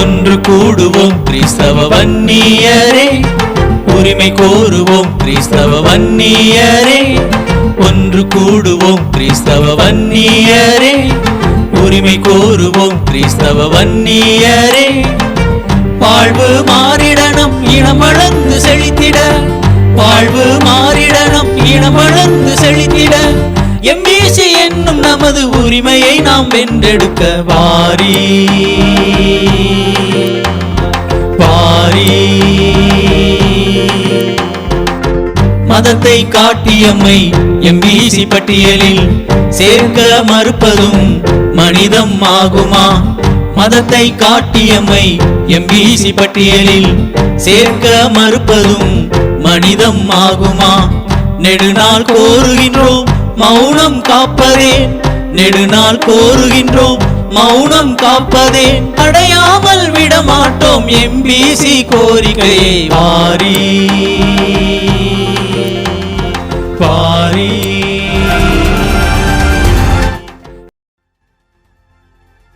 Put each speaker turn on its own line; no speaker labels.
ஒன்று கூடுவோம். கிறிஸ்தவ வன்னியரே. உரிமை கோருவோம். கிறிஸ்தவ வன்னியரே. ஒன்று கூடுவோம். கிறிஸ்தவ வன்னியரே. உரிமை கோருவோம். கிறிஸ்தவ வன்னியரே. வாழ்வு மாறிடணும். இனம் வளர்ந்து செழித்திட. வாழ்வு மாறிடணும். இனம் வளர்ந்து செழித்திட. எம்பிசி என்னும் நமது உரிமையை நாம் வென்றெடுக்க வாரீ மதத்தை காட்டியம்மை எம்பிசி பட்டியலில் சேர்க்க மறுப்பதும் மனிதம் ஆகுமா? மதத்தை காட்டியம்மை எம்பிசி பட்டியலில் சேர்க்க மறுப்பதும் மனிதம் ஆகுமா? நெடுநாள் கோருகின்றோம் மௌனம் காப்பதேன். நெடுநாள் கோருகின்றோம் மௌனம் காப்பதேன். அடையாமல் விடமாட்டோம் எம்பிசி கோரிக்கையை வாரி வாரி.